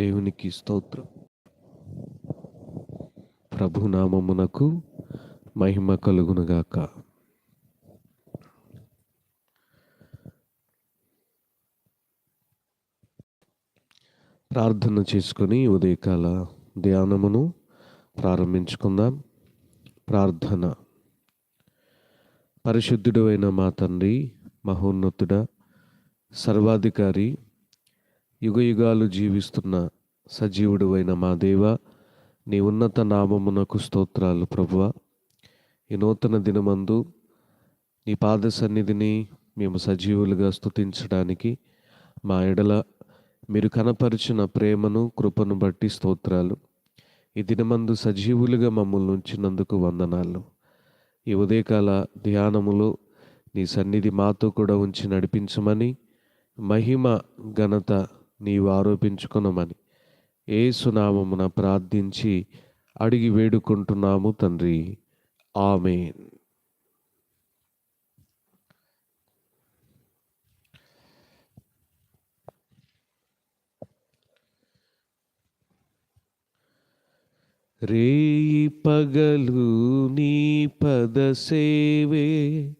దేవునికి స్తోత్రం. ప్రభునామమునకు మహిమ కలుగునుగాక. ప్రార్థన చేసుకొని ఉదయకాల ధ్యానమును ప్రారంభించుకుందాం. ప్రార్థన. పరిశుద్ధుడు అయిన మా తండ్రి మహోన్నతుడ సర్వాధికారి యుగయుగాలు జీవిస్తున్న సజీవుడు అయిన మా దేవ నీ ఉన్నత నామమునకు స్తోత్రాలు ప్రభువ. ఈ నూతన దినమందు నీ పాద సన్నిధిని మేము సజీవులుగా స్థుతించడానికి మా ఎడల మీరు కనపరిచిన ప్రేమను కృపను బట్టి స్తోత్రాలు. ఈ దినమందు సజీవులుగా మమ్మల్ని ఉంచినందుకు వందనాలు. ఈ ఉదయకాల ధ్యానములో నీ సన్నిధి మాతో కూడా ఉంచి నడిపించమని మహిమ ఘనత నీవు ఆరోపించుకొనమని. ఏసునామమున ప్రార్థించి అడిగి వేడుకుంటున్నాము తండ్రి. ఆమెన్. రేయి పగలు నీ పద సేవే.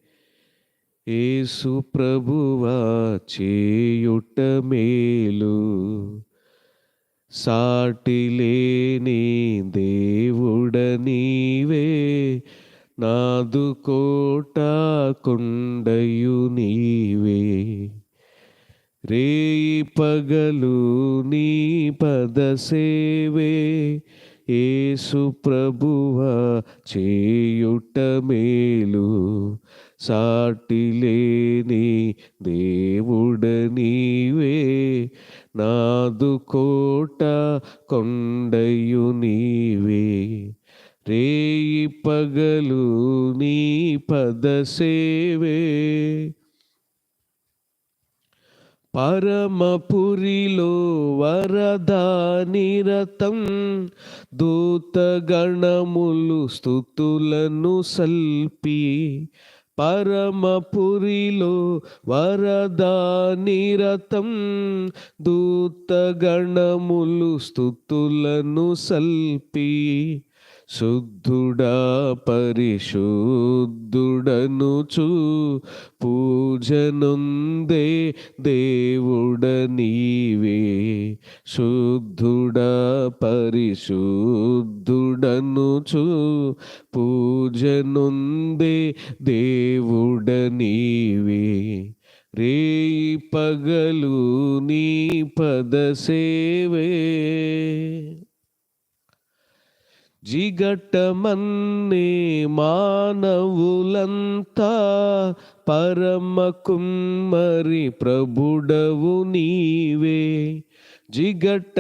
ఏసు ప్రభువా చేయుట మేలు. సాటి లేని దేవుడ నీవే. నాదు కోట కొండయు నీవే. రేయి పగలు నీ పద సేవే. ఏసు ప్రభువా చేయుట మేలు. సాటిలేని దేవుడ నీవే. నాదు కోట కొండయు నీవే. రేయి పగలు నీ పదసేవే పరమపురిలో వరదానిరతం దూతగణములు స్థుతులను సల్పి. పరమపురిలో వరదానిరతం దూతగణములు స్థుతులను సల్పి. శుద్ధుడా పరిశుద్ధుడనుచు పూజనుందే దేవుడ నీవే శుద్ధుడా పరిశుద్ధుడనుచు పూజనుందే దేవుడ నీవే రే పగలు నీ పద సేవే. జిగటమన్నే మానవులంతా పరమ కుమ్మరి ప్రభుడవు నీవే. జిగటమన్నే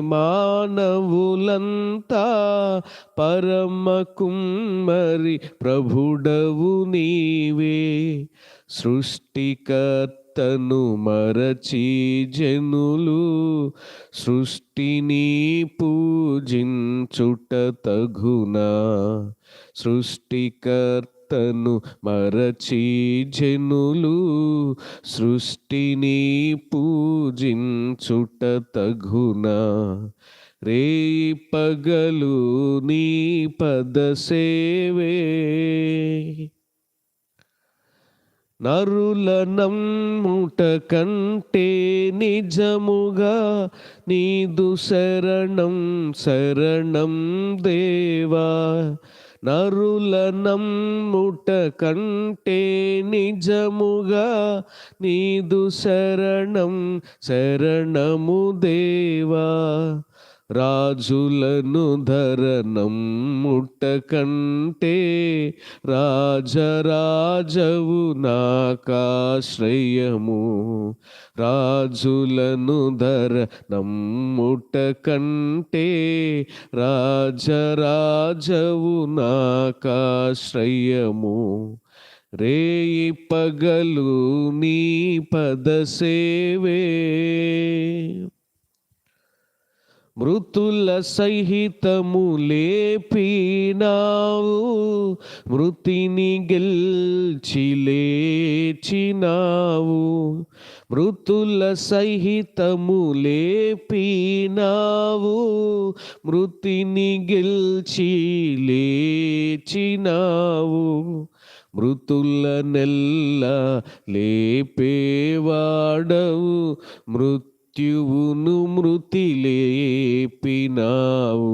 మానవులంతా పరమ కుమ్మరి ప్రభుడవు నీవే. సృష్టికర్త తను మరచి జనులు సృష్టిని పూజించుట తగునా? సృష్టికర్తను మరచి జనులు సృష్టిని పూజించుట తగునా? రే పగలు నీ పద సేవే నరుల నమ్ముట కంటే నిజముగా నీదు శరణం శరణం దేవా. నరుల నమ్ముట కంటే నిజముగా నీదు శరణం శరణము దేవా. రాజులను ధరణం ముట్టకంటే రాజరాజవు నాకాశ్రయము. రాజులను ధరణం ముట్టకంటే రాజరాజవు నాకాశ్రయము. రేయి పగలు నీ పదసేవే మృతుల సహితము లేపినావు మృతిని గెల్చి లేచినావు. మృతుల సహితము లేపినావు మృతిని గెల్చి లేచినావు. మృతుల నెల్ల లేపేవాడవు మృతు మృత్యువును మృతి లేపినావు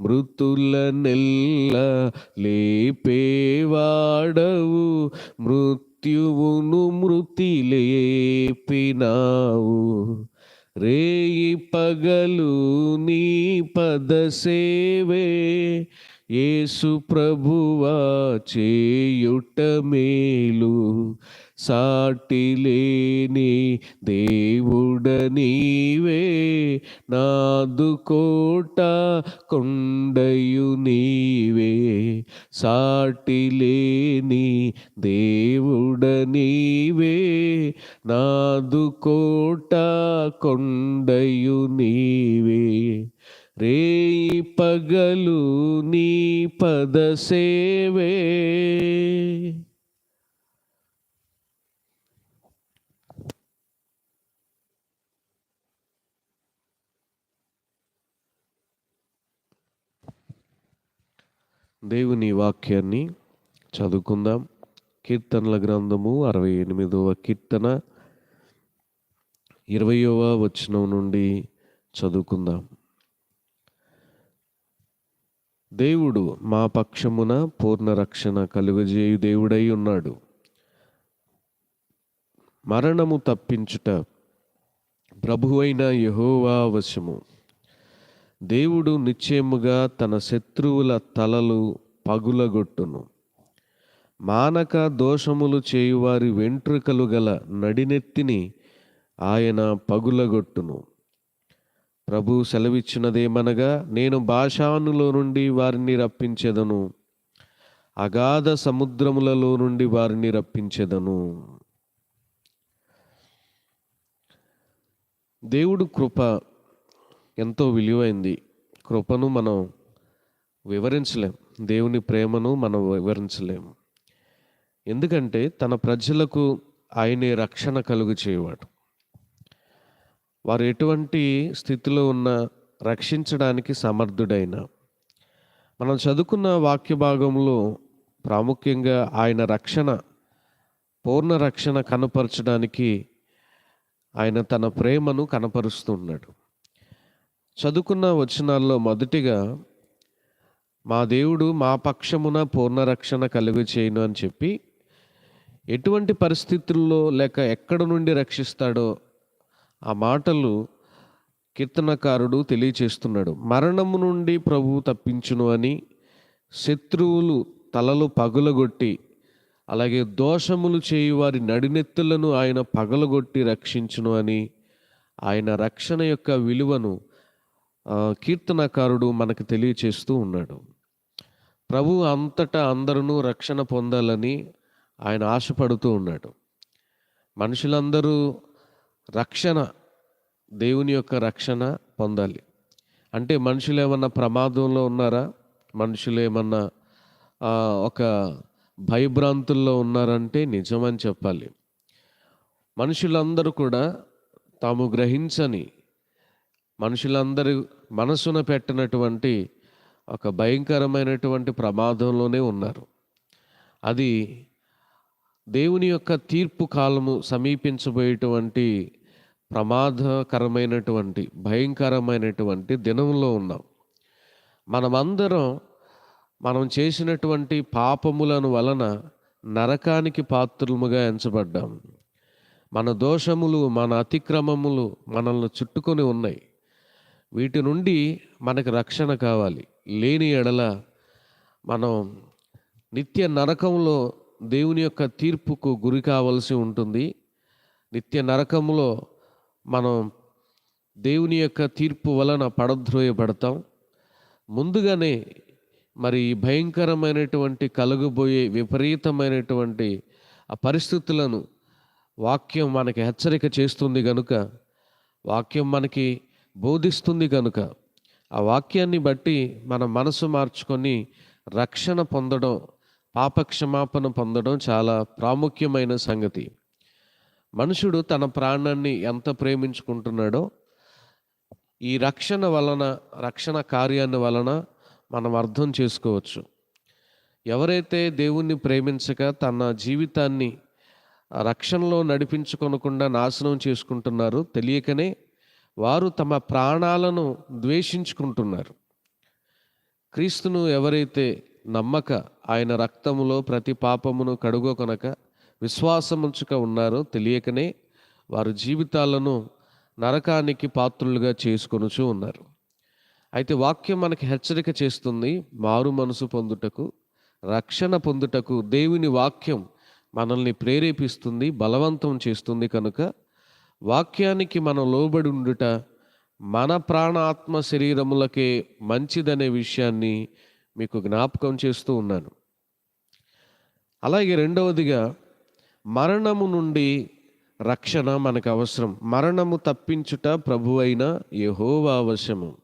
మృతుల నెల్ల లేపేవాడవు. మృత్యువును మృతి లేపినావు రేయి పగలు నీ పదసేవే యేసు ప్రభువా చేయుట మేలు. సాటిలేని దేవుడ నీవే నాదు కోట కొండయు నీవే. సాటిలేని దేవుడ నీవే నాదు కోట కొండయు నీవే. రే పగలు నీ పద సేవే. దేవుని వాక్యాన్ని చదువుకుందాం. కీర్తనల గ్రంథము అరవై ఎనిమిదవ కీర్తన ఇరవయవ వచనం నుండి చదువుకుందాం. దేవుడు మా పక్షమున పూర్ణ రక్షణ కలుగజేయు దేవుడై ఉన్నాడు. మరణము తప్పించుట ప్రభువైన యహోవా వశము. దేవుడు నిశ్చయముగా తన శత్రువుల తలలు పగులగొట్టును. మానక దోషములు చేయువారి వెంట్రుకలు గల నడినెత్తిని ఆయన పగులగొట్టును. ప్రభు సెలవిచ్చినదేమనగా నేను భాషానులో నుండి వారిని రప్పించెదను. అగాధ సముద్రములలో నుండి వారిని రప్పించెదను. దేవుడు కృప ఎంతో విలువైంది. కృపను మనం వివరించలేం. దేవుని ప్రేమను మనం వివరించలేము ఎందుకంటే తన ప్రజలకు ఆయనే రక్షణ కలుగు చేయవాడు. వారు ఎటువంటి స్థితిలో ఉన్న రక్షించడానికి సమర్థుడైన. మనం చదువుకున్న వాక్య భాగంలో ప్రాముఖ్యంగా ఆయన రక్షణ పూర్ణ రక్షణ కనపరచడానికి ఆయన తన ప్రేమను కనపరుస్తున్నాడు చదువుకున్న వచనాల్లో మొదటిగా మా దేవుడు మా పక్షమున పూర్ణ రక్షణ కలుగు చేయను అని చెప్పి ఎటువంటి పరిస్థితుల్లో లేక ఎక్కడ నుండి రక్షిస్తాడో ఆ మాటలు కీర్తనకారుడు తెలియచేస్తున్నాడు. మరణము నుండి ప్రభువు తప్పించును అని శత్రువులు తలలు పగులగొట్టి అలాగే దోషములు చేయు వారి నడినెత్తులను ఆయన పగలగొట్టి రక్షించును అని ఆయన రక్షణ యొక్క విలువను కీర్తనకారుడు మనకు తెలియచేస్తూ ఉన్నాడు. ప్రభు అంతటా అందరూ రక్షణ పొందాలని ఆయన ఆశపడుతూ ఉన్నాడు. మనుషులందరూ రక్షణ దేవుని యొక్క రక్షణ పొందాలి. అంటే మనుషులు ఏమన్నా ప్రమాదంలో ఉన్నారా? మనుషులు ఏమన్నా ఒక భయభ్రాంతుల్లో ఉన్నారంటే నిజమని చెప్పాలి. మనుషులందరూ కూడా తాము గ్రహించని మనుషులందరూ మనసున పెట్టినటువంటి ఒక భయంకరమైనటువంటి ప్రమాదంలోనే ఉన్నారు. అది దేవుని యొక్క తీర్పు కాలము సమీపించబోయేటువంటి ప్రమాదకరమైనటువంటి భయంకరమైనటువంటి దినంలో ఉన్నాం. మనమందరం మనం చేసినటువంటి పాపములను వలన నరకానికి పాత్రముగా ఎంచబడ్డాం. మన దోషములు మన అతిక్రమములు మనల్ని చుట్టుకొని ఉన్నాయి. వీటి నుండి మనకు రక్షణ కావాలి. లేని ఎడల మనం నిత్య నరకంలో దేవుని యొక్క తీర్పుకు గురి కావలసి ఉంటుంది. నిత్య నరకంలో మనం దేవుని యొక్క తీర్పు వలన పడద్రోయబడతాం. ముందుగానే మరి భయంకరమైనటువంటి కలుగబోయే విపరీతమైనటువంటి ఆ పరిస్థితులను వాక్యం మనకి హెచ్చరిక చేస్తుంది కనుక వాక్యం మనకి బోధిస్తుంది కనుక ఆ వాక్యాన్ని బట్టి మన మనసు మార్చుకొని రక్షణ పొందడం పాపక్షమాపణ పొందడం చాలా ప్రాముఖ్యమైన సంగతి. మనుషుడు తన ప్రాణాన్ని ఎంత ప్రేమించుకుంటున్నాడో ఈ రక్షణ వలన రక్షణ కార్యాన్ని వలన మనం అర్థం చేసుకోవచ్చు. ఎవరైతే దేవుణ్ణి ప్రేమించక తన జీవితాన్ని రక్షణలో నడిపించుకొనకుండా నాశనం చేసుకుంటున్నారో తెలియకనే వారు తమ ప్రాణాలను ద్వేషించుకుంటున్నారు. క్రీస్తును ఎవరైతే నమ్మక ఆయన రక్తములో ప్రతి పాపమును కడుగోకొనక విశ్వాసముంచుక ఉన్నారో తెలియకనే వారు జీవితాలను నరకానికి పాత్రులుగా చేసుకొనుచూ ఉన్నారు. అయితే వాక్యం మనకి హెచ్చరిక చేస్తుంది మారు మనసు పొందుటకు రక్షణ పొందుటకు దేవుని వాక్యం మనల్ని ప్రేరేపిస్తుంది బలవంతం చేస్తుంది కనుక వాక్యానికి మనం లోబడి ఉండుట మన ప్రాణ ఆత్మ శరీరములకే మంచిదనే విషయాన్ని మీకు జ్ఞాపకం చేస్తూ ఉన్నాను. అలాగే రెండవదిగా మరణము నుండి రక్షణ మనకు అవసరం. మరణము తప్పించుట ప్రభువైన యెహోవా అవశ్యము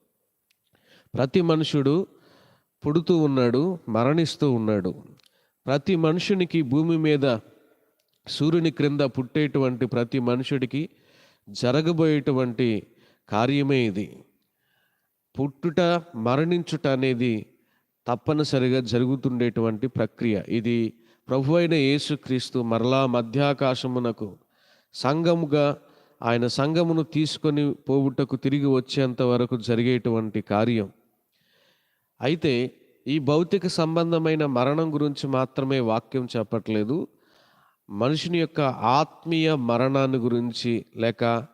ప్రతి మనుషుడు పుడుతూ ఉన్నాడు మరణిస్తూ ఉన్నాడు. ప్రతి మనుషునికి భూమి మీద సూర్యుని క్రింద పుట్టేటువంటి ప్రతి మనుషుడికి జరగబోయేటువంటి కార్యమే ఇది. పుట్టుట మరణించుట అనేది తప్పనిసరిగా జరుగుతుండేటువంటి ప్రక్రియ. ఇది ప్రభు అయిన యేసుక్రీస్తు మరలా మధ్యాకాశమునకు సంఘముగా ఆయన సంఘమును తీసుకొని పోవుటకు తిరిగి వచ్చేంత వరకు జరిగేటువంటి కార్యం. అయితే ఈ భౌతిక సంబంధమైన మరణం గురించి మాత్రమే వాక్యం చెప్పట్లేదు. మనుషుని యొక్క ఆత్మీయ మరణాన్ని గురించి లేక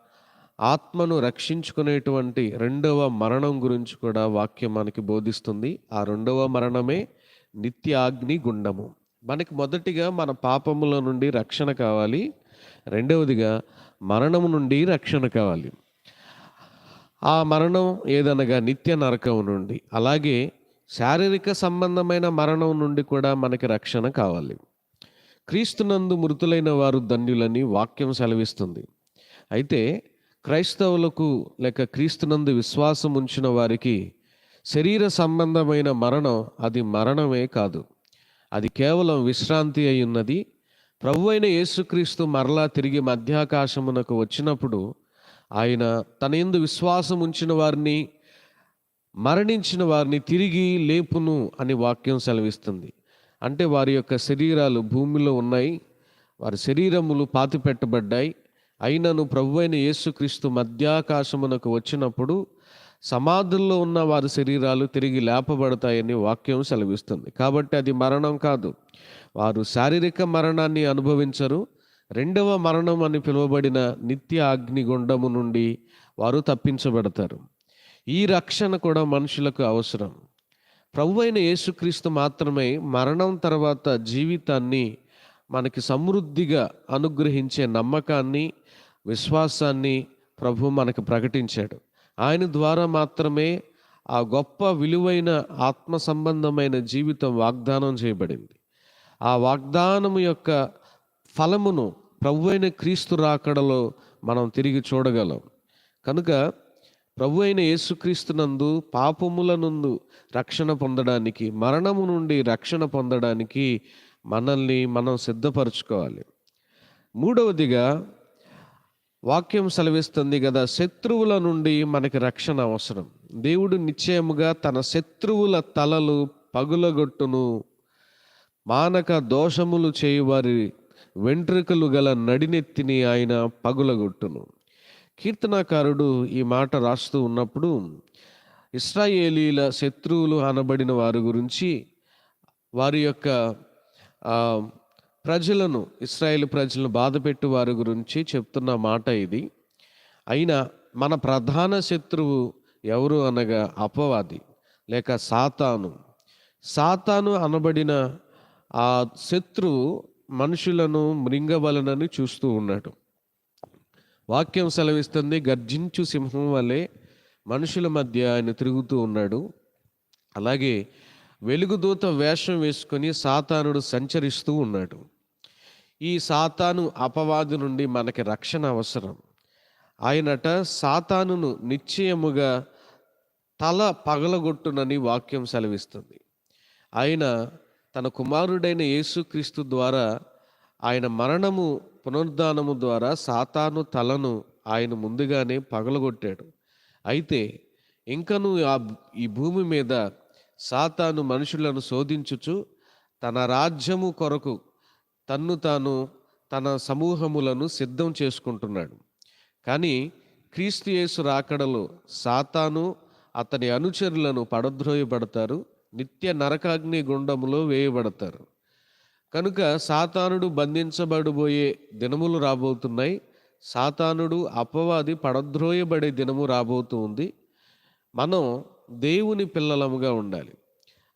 ఆత్మను రక్షించుకునేటువంటి రెండవ మరణం గురించి కూడా వాక్యం మనకి బోధిస్తుంది. ఆ రెండవ మరణమే నిత్యాగ్ని గుండము. మనకి మొదటిగా మన పాపముల నుండి రక్షణ కావాలి. రెండవదిగా మరణము నుండి రక్షణ కావాలి. ఆ మరణం ఏదనగా నిత్య నరకం నుండి అలాగే శారీరక సంబంధమైన మరణం నుండి కూడా మనకి రక్షణ కావాలి. క్రీస్తునందు మృతులైన వారు ధన్యులని వాక్యం సెలవిస్తుంది. అయితే క్రైస్తవులకు లేక క్రీస్తునందు విశ్వాసం ఉంచిన వారికి శరీర సంబంధమైన మరణం అది మరణమే కాదు. అది కేవలం విశ్రాంతి అయి ఉన్నది. ప్రభు అయిన యేసుక్రీస్తు మరలా తిరిగి మధ్యాకాశమునకు వచ్చినప్పుడు ఆయన తన ఎందు విశ్వాసం ఉంచిన వారిని మరణించిన వారిని తిరిగి లేపును అని వాక్యం సెలవిస్తుంది. అంటే వారి యొక్క శరీరాలు భూమిలో ఉన్నాయి వారి శరీరములు పాతి పెట్టబడ్డాయి అయినను ప్రభు అయిన యేసుక్రీస్తు మధ్యాకాశమునకు వచ్చినప్పుడు సమాధుల్లో ఉన్న వారి శరీరాలు తిరిగి లేపబడతాయని వాక్యం సెలవిస్తుంది. కాబట్టి అది మరణం కాదు. వారు శారీరక మరణాన్ని అనుభవించరు. రెండవ మరణం అని పిలువబడిన నిత్య అగ్నిగుండము నుండి వారు తప్పించబడతారు. ఈ రక్షణ కూడా మనుషులకు అవసరం. ప్రభు అయిన యేసుక్రీస్తు మాత్రమే మరణం తర్వాత జీవితాన్ని మనకి సమృద్ధిగా అనుగ్రహించే నమ్మకాన్ని విశ్వాసాన్ని ప్రభు మనకు ప్రకటించాడు. ఆయన ద్వారా మాత్రమే ఆ గొప్ప విలువైన ఆత్మ సంబంధమైన జీవితం వాగ్దానం చేయబడింది. ఆ వాగ్దానము యొక్క ఫలమును ప్రభు అయిన క్రీస్తు రాకడలో మనం తిరిగి చూడగలం. కనుక ప్రభు అయిన యేసుక్రీస్తునందు పాపముల నుండి రక్షణ పొందడానికి మరణము నుండి రక్షణ పొందడానికి మనల్ని మనం సిద్ధపరచుకోవాలి. మూడవదిగా వాక్యం సెలవిస్తుంది కదా శత్రువుల నుండి మనకి రక్షణ అవసరం. దేవుడు నిశ్చయముగా తన శత్రువుల తలలు పగులగొట్టును మానక దోషములు చేయువారి వెంట్రుకలు గల నడినెత్తిని ఆయన పగులగొట్టును. కీర్తనాకారుడు ఈ మాట రాస్తూ ఉన్నప్పుడు ఇస్రాయేలీల శత్రువులు అనబడిన వారి గురించి వారి యొక్క ప్రజలను ఇస్రాయేల్ ప్రజలను బాధపెట్టు వారి గురించి చెప్తున్న మాట ఇది. అయినా మన ప్రధాన శత్రువు ఎవరు అనగా అపవాది లేక సాతాను. సాతాను అనబడిన ఆ శత్రువు మనుషులను మృంగబలనని చూస్తూ ఉన్నాడు. వాక్యం సెలవిస్తుంది గర్జించు సింహం వలె మనుషుల మధ్య ఆయన తిరుగుతూ ఉన్నాడు. అలాగే వెలుగుదూత వేషం వేసుకొని సాతానుడు సంచరిస్తూ ఉన్నాడు. ఈ సాతాను అపవాది నుండి మనకి రక్షణ అవసరం. ఆయనట సాతానును నిశ్చయముగా తల పగలగొట్టునని వాక్యం సెలవిస్తుంది. ఆయన తన కుమారుడైన యేసుక్రీస్తు ద్వారా ఆయన మరణము పునరుద్ధానము ద్వారా సాతాను తలను ఆయన ముందుగానే పగలగొట్టాడు. అయితే ఇంకను ఆ ఈ భూమి మీద సాతాను మనుషులను శోధించుచు తన రాజ్యము కొరకు తన్ను తాను తన సమూహములను సిద్ధం చేసుకుంటున్నాడు. కానీ క్రీస్తు యేసు రాకడలో సాతాను అతని అనుచరులను పడద్రోయబడతారు నిత్య నరకాగ్ని గుండములో వేయబడతారు. కనుక సాతానుడు బంధించబడబోయే దినములు రాబోతున్నాయి. సాతానుడు అపవాది పడద్రోయబడే దినము రాబోతూ ఉంది. మనం దేవుని పిల్లలముగా ఉండాలి.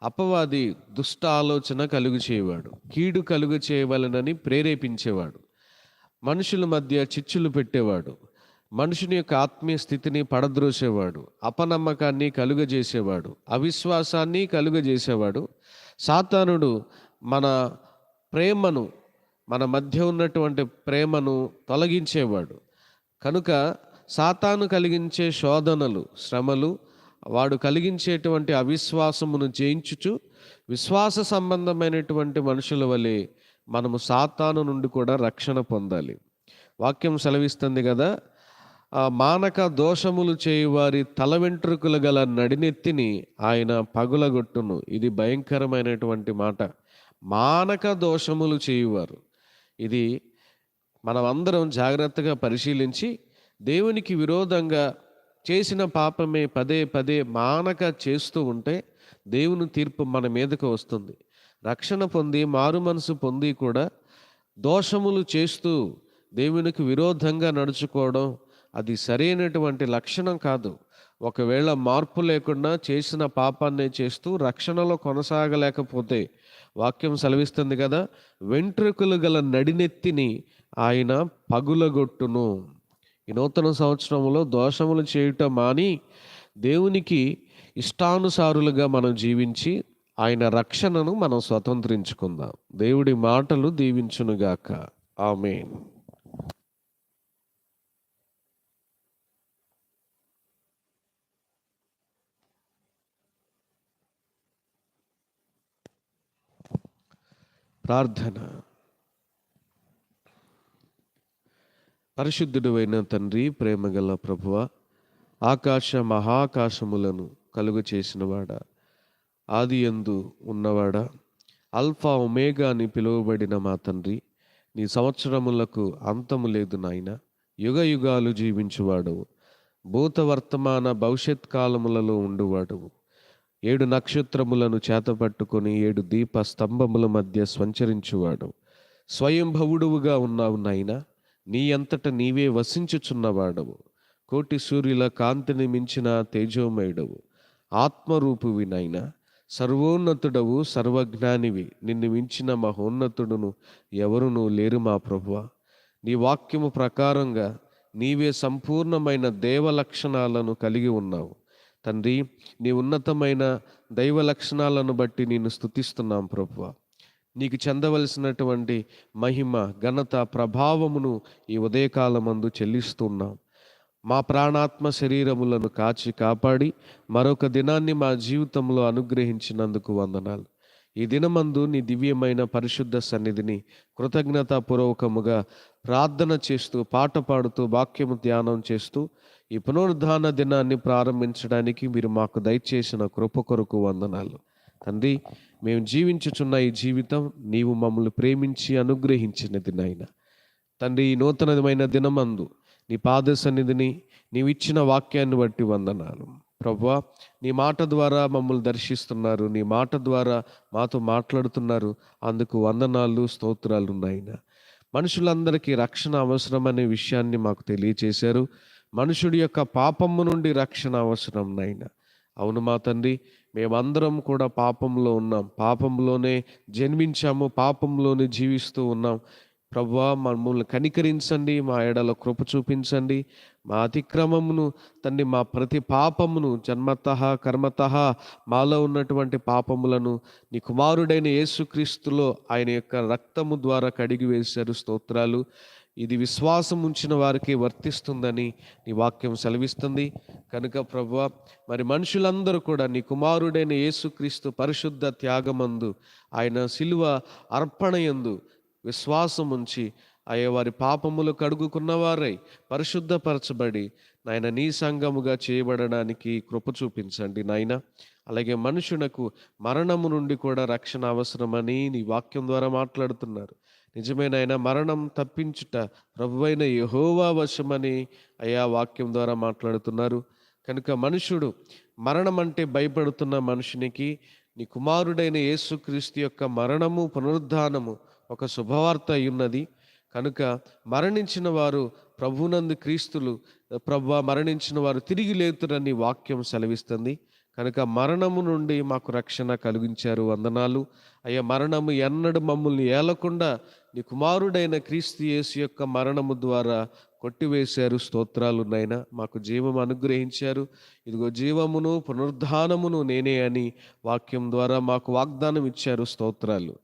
అపవాది దుష్ట ఆలోచన కలుగు చేయవాడు కీడు కలుగు చేయవలనని ప్రేరేపించేవాడు మనుషుల మధ్య చిచ్చులు పెట్టేవాడు మనుషుని యొక్క ఆత్మీయ స్థితిని పడద్రోసేవాడు అపనమ్మకాన్ని కలుగజేసేవాడు అవిశ్వాసాన్ని కలుగజేసేవాడు. సాతానుడు మన ప్రేమను మన మధ్య ఉన్నటువంటి ప్రేమను తొలగించేవాడు. కనుక సాతాను కలిగించే శోధనలు శ్రమలు వాడు కలిగించేటువంటి అవిశ్వాసమును జయించుచు విశ్వాస సంబంధమైనటువంటి మనుషుల వలె మనము సాతాను నుండి కూడా రక్షణ పొందాలి. వాక్యం సెలవిస్తుంది కదా మానక దోషములు చేయువారి తల వెంట్రుకలు గల నడినెత్తిని ఆయన పగులగొట్టును. ఇది భయంకరమైనటువంటి మాట. మానక దోషములు చేయువారు. ఇది మనమందరం జాగ్రత్తగా పరిశీలించి దేవునికి విరోధంగా చేసిన పాపమే పదే పదే మానక చేస్తూ ఉంటే దేవుని తీర్పు మన మీదకు వస్తుంది. రక్షణ పొంది మారు మనసు పొంది కూడా దోషములు చేస్తూ దేవునికి విరోధంగా నడుచుకోవడం అది సరైనటువంటి లక్షణం కాదు. ఒకవేళ మార్పు లేకుండా చేసిన పాపాన్ని చేస్తూ రక్షణలో కొనసాగలేకపోతే వాక్యం సెలవిస్తుంది కదా వెంట్రుకలు గల నడినెత్తిని ఆయన పగులగొట్టును. ఈ నూతన సంవత్సరంలో దోషములు చేయటం మాని దేవునికి ఇష్టానుసారులుగా మనం జీవించి ఆయన రక్షణను మనం స్వతంత్రించుకుందాం. దేవుడి మాటలు దీవించునుగాక. ఆమెన్. ప్రార్థన. పరిశుద్ధుడు అయిన తండ్రి ప్రేమగల ప్రభువ ఆకాశ మహాకాశములను కలుగు చేసినవాడా ఆది ఎందు ఉన్నవాడా అల్ఫా ఒమేగా అని పిలువబడిన మా తండ్రి నీ సంవత్సరములకు అంతము లేదు నాయన యుగ యుగాలు జీవించువాడవు భూత వర్తమాన భవిష్యత్ కాలములలో ఉండువాడవు. ఏడు నక్షత్రములను చేతపట్టుకొని ఏడు దీప స్తంభముల మధ్య స్వంచరించువాడు స్వయంభవుడువుగా ఉన్నావు నాయన. నీ అంతట నీవే వసించుచున్నవాడవు. కోటి సూర్యుల కాంతిని మించిన తేజోమయుడవు. ఆత్మరూపువి నాయన. సర్వోన్నతుడవు సర్వజ్ఞానివి. నిన్ను మించిన మహోన్నతుడును ఎవరునూ లేరు మా ప్రభువ. నీ వాక్యము ప్రకారంగా నీవే సంపూర్ణమైన దేవ లక్షణాలను కలిగి ఉన్నావు. తండ్రి నీ ఉన్నతమైన దైవ లక్షణాలను బట్టి నేను స్తుతిస్తున్నాం ప్రభువ. నీకు చెందవలసినటువంటి మహిమ ఘనత ప్రభావమును ఈ ఉదయకాలమందు చెల్లిస్తున్నాం. మా ప్రాణాత్మ శరీరములను కాచి కాపాడి మరొక దినాన్ని మా జీవితంలో అనుగ్రహించినందుకు వందనాలు. ఈ దినమందు నీ దివ్యమైన పరిశుద్ధ సన్నిధిని కృతజ్ఞతాపూర్వకముగా ప్రార్థన చేస్తూ పాట పాడుతూ వాక్యము ధ్యానం చేస్తూ ఈ పునరుద్ధాన దినాన్ని ప్రారంభించడానికి మీరు మాకు దయచేసిన కృప కొరకు వందనాలు. తండ్రి మేము జీవించుచున్న ఈ జీవితం నీవు మమ్మల్ని ప్రేమించి అనుగ్రహించినది నాయన. తండ్రి ఈ నూతనమైన దినమందు నీ పాద సన్నిధిని నీవిచ్చిన వాక్యాన్ని బట్టి వందనాలు. ప్రభా నీ మాట ద్వారా మమ్మల్ని దర్శిస్తున్నారు నీ మాట ద్వారా మాతో మాట్లాడుతున్నారు. అందుకు వందనాలు స్తోత్రాలు నాయన. మనుషులందరికీ రక్షణ అవసరం అనే విషయాన్ని మాకు తెలియచేశారు. మనుషుడి యొక్క పాపము నుండి రక్షణ అవసరం నాయన. అవును మా తండ్రి మేమందరం కూడా పాపంలో ఉన్నాం. పాపంలోనే జన్మించాము పాపంలోనే జీవిస్తూ ఉన్నాం. ప్రభువా మమ్మల్ని కనికరించండి మా ఎడల కృప చూపించండి. మా అతిక్రమమును తండ్రి మా ప్రతి పాపమును జన్మత కర్మత మాలో ఉన్నటువంటి పాపములను నీ కుమారుడైన యేసుక్రీస్తులో ఆయన యొక్క రక్తము ద్వారా కడిగి వేశారు స్తోత్రాలు. ఇది విశ్వాసం ఉంచిన వారికి వర్తిస్తుందని నీ వాక్యం సెలవిస్తుంది. కనుక ప్రభువ మరి మనుషులందరూ కూడా నీ కుమారుడైన యేసుక్రీస్తు పరిశుద్ధ త్యాగమందు ఆయన శిలువ అర్పణయందు విశ్వాసం ఉంచి అయ్యే వారి పాపములు కడుగుకున్నవారై పరిశుద్ధపరచబడి నాయన నీ సంఘముగా చేయబడడానికి కృప చూపించండి నాయన. అలాగే మనుషునకు మరణము నుండి కూడా రక్షణ అవసరమని నీ వాక్యం ద్వారా మాట్లాడుతున్నారు. నిజమైన మరణం తప్పించుట ప్రభువైన యహోవా వశమని అయా వాక్యం ద్వారా మాట్లాడుతున్నారు. కనుక మనుషుడు మరణం అంటే భయపడుతున్న మనుషునికి నీ కుమారుడైన యేసుక్రీస్తు యొక్క మరణము పునరుద్ధానము ఒక శుభవార్త అయి ఉన్నది కనుక మరణించిన వారు ప్రభునందు క్రీస్తులు ప్రభు మరణించిన వారు తిరిగి లేతురని వాక్యం సెలవిస్తుంది. కనుక మరణము నుండి మాకు రక్షణ కలిగించారు వందనాలు. అయ్యా మరణము ఎన్నడు మమ్మల్ని ఏలకుండా నీ కుమారుడైన క్రీస్తు యేసు యొక్క మరణము ద్వారా కొట్టివేశారు స్తోత్రాలు నాయన. మాకు జీవం అనుగ్రహించారు. ఇదిగో జీవమును పునరుద్ధానమును నేనే అని వాక్యం ద్వారా మాకు వాగ్దానం ఇచ్చారు స్తోత్రాలు.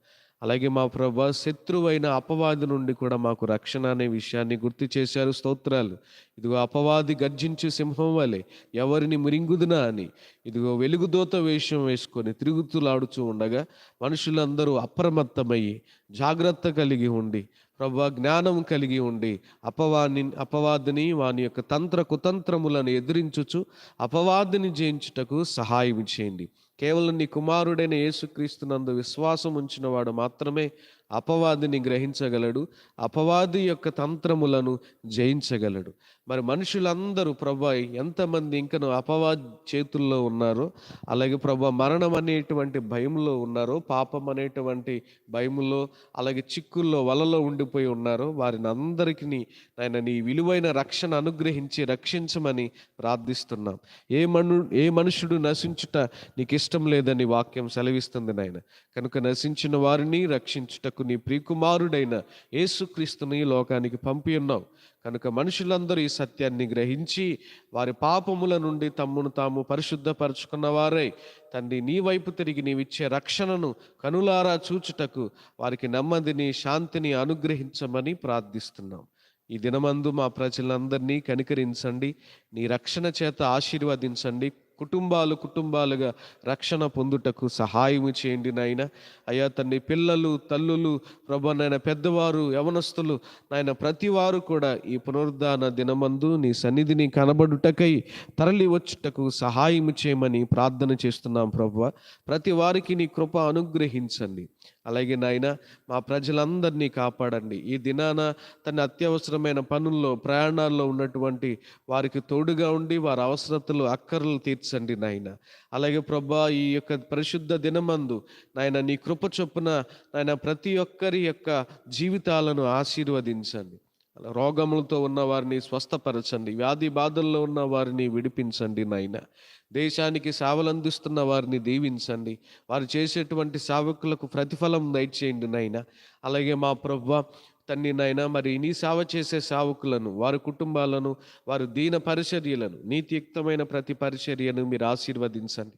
అలాగే మా ప్రభ శత్రువైన అపవాది నుండి కూడా మాకు రక్షణ అనే విషయాన్ని గుర్తు చేశారు స్తోత్రాలు. ఇదిగో అపవాది గర్జించు సింహం వలె ఎవరిని మురింగుదునా అని. ఇదిగో వెలుగుదోత వేషం వేసుకొని తిరుగుతులాడుచూ ఉండగా మనుషులందరూ అప్రమత్తమయ్యి జాగ్రత్త కలిగి ఉండి ప్రభా జ్ఞానం కలిగి ఉండి అపవాని అపవాదిని వాని యొక్క తంత్ర కుతంత్రములను ఎదిరించుచు అపవాదిని జయించుటకు సహాయం చేయండి. కేవలం నీ కుమారుడైన యేసుక్రీస్తునందు విశ్వాసం ఉంచిన వాడు మాత్రమే అపవాదిని గ్రహించగలడు అపవాది యొక్క తంత్రములను జయించగలడు. మరి మనుషులందరూ ప్రభా ఎంతమంది ఇంకను అపవా చేతుల్లో ఉన్నారో అలాగే ప్రభా మరణం అనేటువంటి భయంలో ఉన్నారో పాపం అనేటువంటి భయములో అలాగే చిక్కుల్లో వలలో ఉండిపోయి ఉన్నారో వారిని అందరికీ నాయన నీ విలువైన రక్షణ అనుగ్రహించి రక్షించమని ప్రార్థిస్తున్నాం. ఏ మను ఏ మనుషుడు నశించుట నీకు ఇష్టం లేదని వాక్యం సెలవిస్తుంది నాయన. కనుక నశించిన వారిని రక్షించుటకు నీ ప్రియకుమారుడైన యేసుక్రీస్తుని ఈ లోకానికి పంపి ఉన్నావు కనుక మనుషులందరూ ఈ సత్యాన్ని గ్రహించి వారి పాపముల నుండి తమ్మును తాము పరిశుద్ధపరచుకున్న వారై. తండ్రి నీ వైపు తిరిగి నీవిచ్చే రక్షణను కనులారా చూచుటకు వారికి నెమ్మదిని శాంతిని అనుగ్రహించమని ప్రార్థిస్తున్నాం. ఈ దినమందు మా ప్రజలందరినీ కనికరించండి. నీ రక్షణ చేత ఆశీర్వదించండి. కుటుంబాలు కుటుంబాలుగా రక్షణ పొందుటకు సహాయము చేయండి నాయన. అయ్యా తండ్రి పిల్లలు తల్లులు ప్రభు నాయన పెద్దవారు యవనస్తులు నాయన ప్రతివారు కూడా ఈ పునరుద్ధాన దినమందు నీ సన్నిధిని కనబడుటకై తరలి వచ్చుటకు సహాయము చేయమని ప్రార్థన చేస్తున్నాం ప్రభు. ప్రతి వారికి నీ కృప అనుగ్రహించండి. అలాగే నాయన మా ప్రజలందరినీ కాపాడండి. ఈ దినాన తన అత్యవసరమైన పనుల్లో ప్రయాణాల్లో ఉన్నటువంటి వారికి తోడుగా ఉండి వారి అవసరతలు అక్కర్లు తీర్చండి నాయన. అలాగే ప్రభా ఈ యొక్క పరిశుద్ధ దినమందు నాయన నీ కృప చొప్పున నాయన ప్రతి ఒక్కరి యొక్క జీవితాలను ఆశీర్వదించండి. అలా రోగములతో ఉన్న వారిని స్వస్థపరచండి. వ్యాధి బాధల్లో ఉన్న వారిని విడిపించండి నాయన. దేశానికి సేవలు అందిస్తున్న వారిని దీవించండి. వారు చేసేటువంటి సేవకులకు ప్రతిఫలం దయచేయండి నాయన. అలాగే మా ప్రభు తన్ని నాయన మరి నీ సేవ చేసే సేవకులను వారి కుటుంబాలను వారి దీన పరిచర్యలను నీతియుక్తమైన ప్రతి పరిచర్యను మీరు ఆశీర్వదించండి.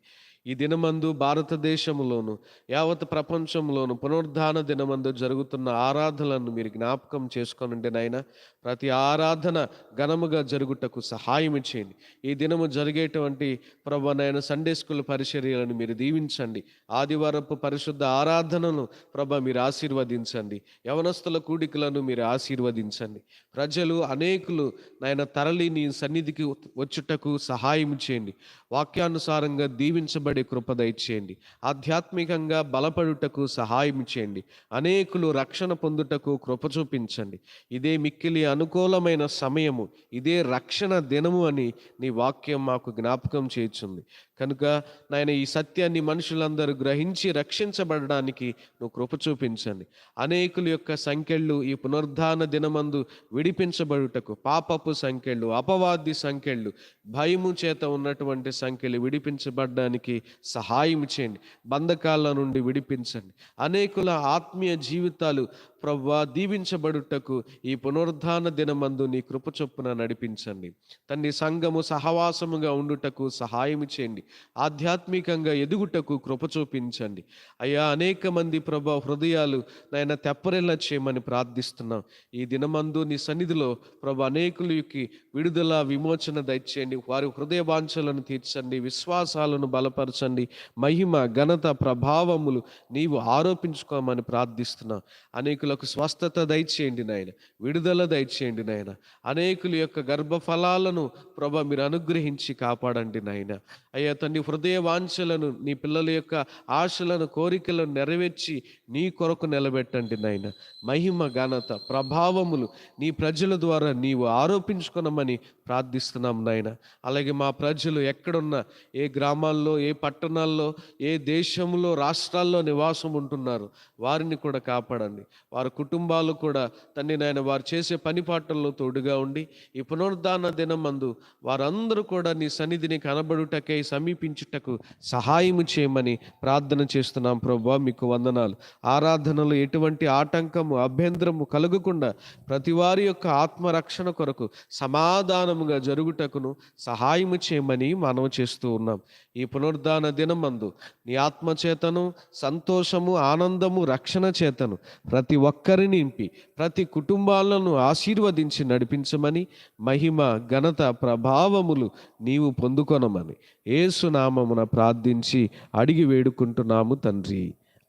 ఈ దినమందు భారతదేశంలోను యావత్ ప్రపంచంలోను పునరుద్ధాన దినమందు జరుగుతున్న ఆరాధనలను మీరు జ్ఞాపకం చేసుకోనండి నాయన ప్రతి ఆరాధన ఘనముగా జరుగుటకు సహాయం చేయండి. ఈ దినము జరిగేటువంటి ప్రభు నాయన సండే స్కూల్ పరిచర్యలను మీరు దీవించండి. ఆదివారపు పరిశుద్ధ ఆరాధనను ప్రభ మీరు ఆశీర్వదించండి. యవనస్తుల కూడికలను మీరు ఆశీర్వదించండి. ప్రజలు అనేకులు నాయన తరలి నీ సన్నిధికి వచ్చుటకు సహాయం చేయండి. వాక్యానుసారంగా దీవించబడి కృప దయచేయండి. ఆధ్యాత్మికంగా బలపడుటకు సహాయం చేయండి. అనేకులు రక్షణ పొందుటకు కృప చూపించండి. ఇదే మిక్కిలి అనుకూలమైన సమయము. ఇదే రక్షణ దినము అని నీ వాక్యం మాకు జ్ఞాపకం చేయించుంది కనుక నాయన ఈ సత్యాన్ని మనుషులందరూ గ్రహించి రక్షించబడడానికి నువ్వు కృప చూపించండి. అనేకుల యొక్క సంఖ్యలు ఈ పునరుద్ధాన దినమందు విడిపించబడుటకు పాపపు సంఖ్యలు అపవాది సంఖ్యలు భయము చేత ఉన్నటువంటి సంఖ్యలు విడిపించబడడానికి సహాయం చేయండి. బంధకాల నుండి విడిపించండి. అనేకుల ఆత్మీయ జీవితాలు ప్రవ్వా దీవించబడుటకు ఈ పునరుద్ధాన దినమందు నీ కృప చొప్పున నడిపించండి. తండ్రి సంఘము సహవాసముగా ఉండుటకు సహాయం చేయండి. ఆధ్యాత్మికంగా ఎదుగుటకు కృప చూపించండి. అయ్యా అనేక మంది ప్రభా హృదయాలు నాయన తెప్పరెల్లా చేయమని ప్రార్థిస్తున్నాం. ఈ దినమందు నీ సన్నిధిలో ప్రభు అనేకులకి విడుదల విమోచన దయచేయండి. వారి హృదయ వాంఛలను తీర్చండి. విశ్వాసాలను బలపరచండి. మహిమ ఘనత ప్రభావములు నీవు ఆరోపించుకోమని ప్రార్థిస్తున్నాం. అనేకుల అనేకులకు స్వస్థత దయచేయండి నాయన. విడుదల దయచేయండి నాయన. అనేకుల యొక్క గర్భఫలాలను ప్రభ మీరు అనుగ్రహించి కాపాడండి నాయన. అయ్యా తండ్రి హృదయ వాంఛలను నీ పిల్లల యొక్క ఆశలను కోరికలను నెరవేర్చి నీ కొరకు నిలబెట్టండి నాయన. మహిమ ఘనత ప్రభావములు నీ ప్రజల ద్వారా నీవు ఆరోపించుకున్నామని ప్రార్థిస్తున్నాం నాయన. అలాగే మా ప్రజలు ఎక్కడున్నా ఏ గ్రామాల్లో ఏ పట్టణాల్లో ఏ దేశంలో రాష్ట్రాల్లో నివాసం ఉంటున్నారు వారిని కూడా కాపాడండి. వారి కుటుంబాలు కూడా తండ్రి నాయన వారు చేసే పని పాటల్లో తోడుగా ఉండి ఈ పునరుద్ధాన దినం మందు వారందరూ కూడా నీ సన్నిధిని కనబడుటకై సమీపించుటకు సహాయము చేయమని ప్రార్థన చేస్తున్నాం ప్రభా మీకు వందనాలు. ఆరాధనలు ఎటువంటి ఆటంకము అభ్యంతరము కలగకుండా ప్రతి వారి యొక్క ఆత్మరక్షణ కొరకు సమాధానముగా జరుగుటకును సహాయము చేయమని మనవి చేస్తూ ఉన్నాం. ఈ పునరుద్ధాన దినమందు నీ ఆత్మచేతను సంతోషము ఆనందము రక్షణ చేతను ప్రతి ఒక్కరిని నింపి ప్రతి కుటుంబాలను ఆశీర్వదించి నడిపించమని మహిమ ఘనత ప్రభావములు నీవు పొందుకొనమని ఏసునామమున ప్రార్థించి అడిగి వేడుకుంటున్నాము తండ్రి.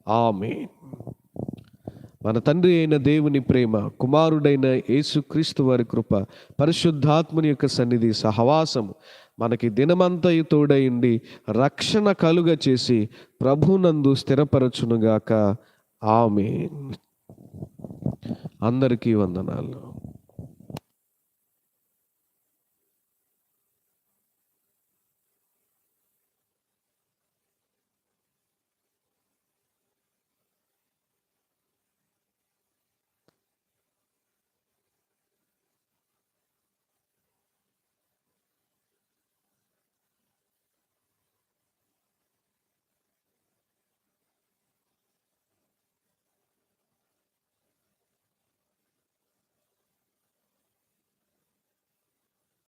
ఆమె మన తండ్రి అయిన దేవుని ప్రేమ కుమారుడైన యేసుక్రీస్తు వారి కృప పరిశుద్ధాత్ముని యొక్క సన్నిధి సహవాసము మనకి దినమంతయు తోడయుండి రక్షణ కలుగ చేసి ప్రభునందు స్థిరపరచునుగాక. ఆమె అందరికీ వందనాలు.